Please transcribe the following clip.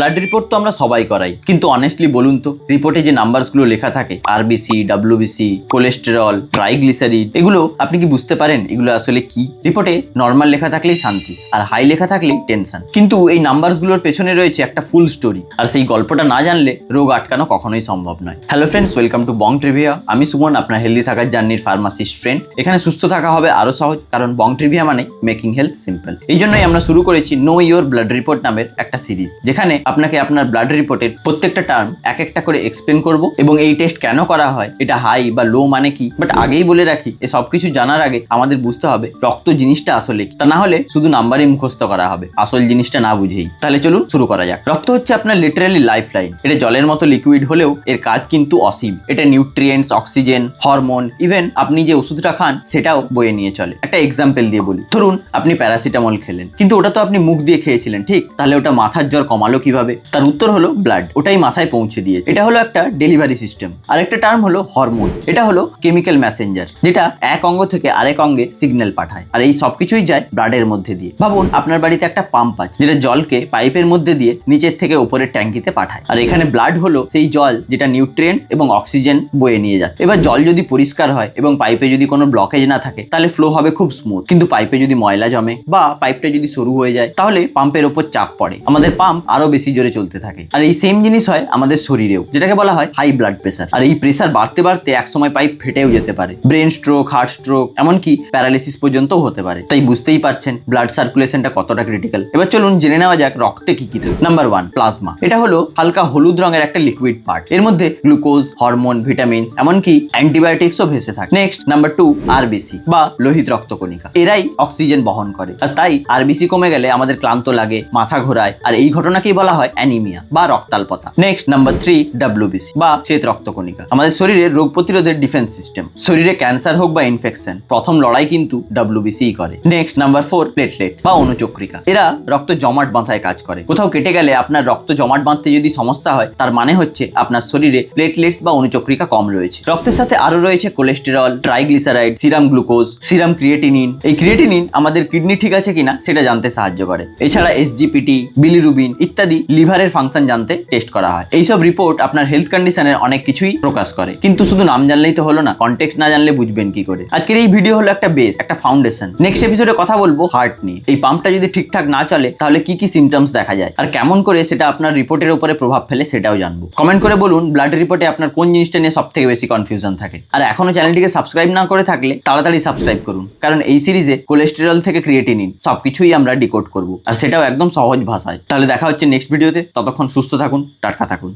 Blood report তো আমরা সবাই করাই। কিন্তু অনেস্টলি বলুন তো রিপোর্টে যে নাম্বারসগুলো লেখা থাকে আরবিসি ডাব্লিউবিসি কোলেস্টেরল ট্রাইগ্লিসারিড এগুলো আপনি কি বুঝতে পারেন? এগুলো আসলে কি? রিপোর্টে নর্মাল লেখা থাকলেই শান্তি, আর হাই লেখা থাকলেই টেনশন কিন্তু এই নাম্বারসগুলোর পেছনে রয়েছে একটা ফুল স্টোরি আর সেই গল্পটা না জানলে রোগ আটকানো কখনোই সম্ভব নয়। Hello friends welcome to Bong trivia আমি সুমন, আপনার হেলদি থাকার জার্নির ফার্মাসিস্ট ফ্রেন্ড এখানে সুস্থ থাকা হবে আরও সহজ, কারণ বং ট্রিভিয়া মানে মেকিং হেলথ সিম্পল এই জন্যই আমরা শুরু করেছি নো ইয়োর ব্লাড রিপোর্ট নামের একটা সিরিজ যেখানে আপনাকে আপনার ব্লাড রিপোর্টের প্রত্যেকটা টার্ম এক একটা করে এক্সপ্লেন করব এবং এই টেস্ট কেন করা হয়, এটা হাই বা লো মানে কি? বাট আগেই বলে রাখি, এ সব কিছু জানার আগে আমাদের বুঝতে হবে রক্ত জিনিসটা আসলে কি। তা না হলে শুধু নাম্বারই মুখস্থ করা হবে, আসল জিনিসটা না বুঝেই। তাহলে চলুন শুরু করা যাক। রক্ত হচ্ছে আপনার লিটারালি লাইফ লাইন এটা জলের মতো লিকুইড হলেও এর কাজ কিন্তু অসীম। এটা নিউট্রিয়েন্টস অক্সিজেন হরমোন ইভেন আপনি যে ওষুধটা খান, সেটাও বয়ে নিয়ে চলে। একটা এক্সাম্পল দিয়ে বলি। ধরুন, আপনি প্যারাসিটামল খেলেন। কিন্তু ওটা তো আপনি মুখ দিয়ে খেয়েছিলেন, ঠিক? তাহলে ওটা মাথার জ্বর কমালো কীভাবে? তার উত্তর হলো ব্লাড ওটাই মাথায় পৌঁছে দিয়েছে। এটা হলো একটা ডেলিভারি সিস্টেম আর একটা টার্ম হলো হরমোন এটা হলো কেমিক্যাল মেসেঞ্জার যেটা এক অঙ্গ থেকে আরেক অঙ্গে সিগন্যাল পাঠায়। আর এই সবকিছুই যায় ব্লাডের মধ্যে দিয়ে। ভাবুন, আপনার বাড়িতে একটা পাম্প আছে, যেটা জলকে পাইপের মধ্যে দিয়ে নিচের থেকে উপরের ট্যাঙ্কিতে পাঠায়। আর এখানে ব্লাড হলো সেই জল যেটা নিউট্রিয়েন্টস এবং অক্সিজেন বয়ে নিয়ে যায় এবার জল যদি পরিষ্কার হয় এবং পাইপে যদি কোনো ব্লকেজ না থাকে, তাহলে ফ্লো হবে খুব স্মুথ কিন্তু পাইপে যদি ময়লা জমে বা পাইপটা যদি সরু হয়ে যায়, তাহলে পাম্পের ওপর চাপ পড়ে। আমাদের পাম্প আরও বেশি জোরে চলতে থাকে। আর এই সেম জিনিস হয় আমাদের শরীরেও, যেটাকে বলা হয় হাই ব্লাড প্রেশার আর এই প্রেসার বাড়তে বাড়তে একসময় পাইপ ফেটেও যেতে পারে। ব্রেন স্ট্রোক হার্ট স্ট্রোক এমনকি প্যারালিসিস পর্যন্তও হতে পারে। তাই বুঝতেই পারছেন ব্লাড সার্কুলেশনটা কতটা ক্রিটিক্যাল এবার চলুন জেনে নেওয়া যাক রক্তে কি কি থাকে নাম্বার ওয়ান প্লাজমা এটা হলো হালকা হলুদ রঙের একটা লিকুইড পার্ট এর মধ্যে গ্লুকোজ হরমোন ভিটামিন এমনকি অ্যান্টিবায়োটিক্সও ভেসে থাকে। নেক্সট নাম্বার টু আরবিসি বা লোহিত রক্তকণিকা। এরাই অক্সিজেন বহন করে। আর তাই আরবিসি কমে গেলে আমাদের ক্লান্ত লাগে, মাথা ঘোরায়। আর এই ঘটনাকেই বলা হয় অ্যানিমিয়া বা রক্তাল্পতা। নেক্সট নাম্বার থ্রি ডাব্লিউবিসি বা শ্বেত রক্তকণিকা। আমাদের শরীরের রোগ প্রতিরোধের ডিফেন্স সিস্টেম শরীরে ক্যান্সার হোক বা ইনফেকশন প্রথম লড়াই কিন্তু ডাব্লিউবিসি করে। নেক্সট নাম্বার ফোর প্লেটলেট বা অনুচক্রিকা। এরা রক্ত জমাট বাঁধায় কাজ করে। কোথাও কেটে গেলে আপনার রক্ত জমাট বাঁধতে যদি সমস্যা হয়, তার মানে হচ্ছে আপনার শরীরে প্লেটলেটস বা অনুচক্রিকা কম রয়েছে। রক্তের সাথে আরও রয়েছে cholesterol triglyceride serum glucose serum creatinine এই ক্রিয়েটিনিন আমাদের কিডনি ঠিক আছে কিনা, সেটা জানতে সাহায্য করে। এছাড়া এসজিপিটি বিলিরুবিন ইত্যাদি লিভারের ফাংশন জানতে টেস্ট করা হয়। এইসব রিপোর্ট আপনার হেলথ কন্ডিশনের অনেক কিছুই প্রকাশ করে। কিন্তু শুধু নাম জানলেই তো হলো না কন্টেক্ট না জানলে বুঝবেন কি করে। আজকের এই ভিডিও হলো একটা বেস একটা ফাউন্ডেশন নেক্সট এপিসোডে কথা বলব হার্ট নিয়ে। এই পাম্পটা যদি ঠিকঠাক না চলে, তাহলে কি কি সিমটমস দেখা যায়? আর কেমন করে সেটা আপনার রিপোর্টের উপরে প্রভাব ফেলে সেটাও জানব। কমেন্ট করে বলুন ব্লাড রিপোর্টে আপনার কোন জিনিসটা নিয়ে সব থেকে বেশি কনফিউশন থাকে। আর এখনও চ্যানেলটিকে সাবস্ক্রাইব না করে থাকলে, তাড়াতাড়ি সাবস্ক্রাইব করুন। কারণ এই সিরিজে কোলেস্টেরল থেকে ক্রিয়েটিনিন সবকিছুই আমরা ডিকোড করব। আর সেটাও একদম সহজ ভাষায়। তাহলে দেখা হচ্ছে নেক্সট ভিডিওতে ততক্ষণ সুস্থ থাকুন টাটকা থাকুন।